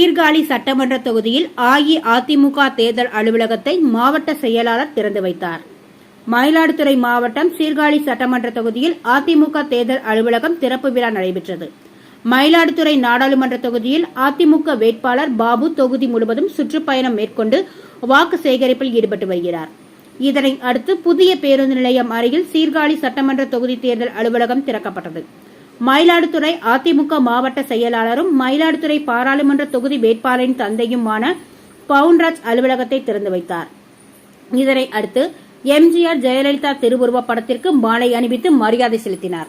சீர்காழி சட்டமன்ற தொகுதியில் அஇஅதிமுக தேர்தல் அலுவலகத்தை மாவட்ட செயலாளர் திறந்து வைத்தார். மயிலாடுதுறை மாவட்டம் சீர்காழி சட்டமன்ற தொகுதியில் அதிமுக தேர்தல் அலுவலகம் திறப்பு விழா நடைபெற்றது. மயிலாடுதுறை நாடாளுமன்ற தொகுதியில் அதிமுக வேட்பாளர் பாபு தொகுதி முழுவதும் சுற்றுப்பயணம் மேற்கொண்டு வாக்கு சேகரிப்பில் ஈடுபட்டு வருகிறார். இதனை அடுத்து புதிய பேருந்து நிலையம் அருகில் சீர்காழி சட்டமன்ற தொகுதி தேர்தல் அலுவலகம் திறக்கப்பட்டது. மயிலாடுதுறை அதிமுக மாவட்ட செயலாளரும் மயிலாடுதுறை பாராளுமன்ற தொகுதி வேட்பாளரின் தந்தையுமான பவுன்ராஜ் அலுவலகத்தை திறந்து வைத்தார். இதனை அடுத்து எம்ஜிஆர் ஜெயலலிதா திருவுருவப் படத்திற்கு மாலை அணிவித்து மரியாதை செலுத்தினார்.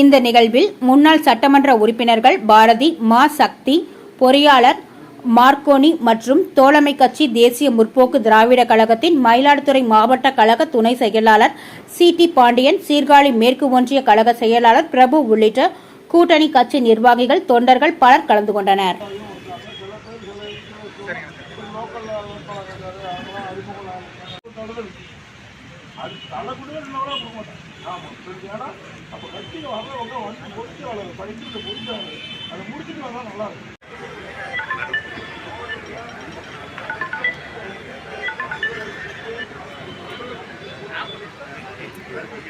இந்த நிகழ்வில் முன்னாள் சட்டமன்ற உறுப்பினர்கள் பாரதி மா சக்தி பொறியாளர் மார்க்கோனி மற்றும் தோழமை கட்சி தேசிய முற்போக்கு திராவிட கழகத்தின் மயிலாடுதுறை மாவட்ட கழக துணை செயலாளர் சி டி பாண்டியன் சீர்காழி மேற்கு ஒன்றிய கழக செயலாளர் பிரபு உள்ளிட்ட கூட்டணி கட்சி நிர்வாகிகள் தொண்டர்கள் பலர் கலந்து கொண்டனர். அது தலைக்குடியே இருந்தாலும் கொடுக்க மாட்டேன்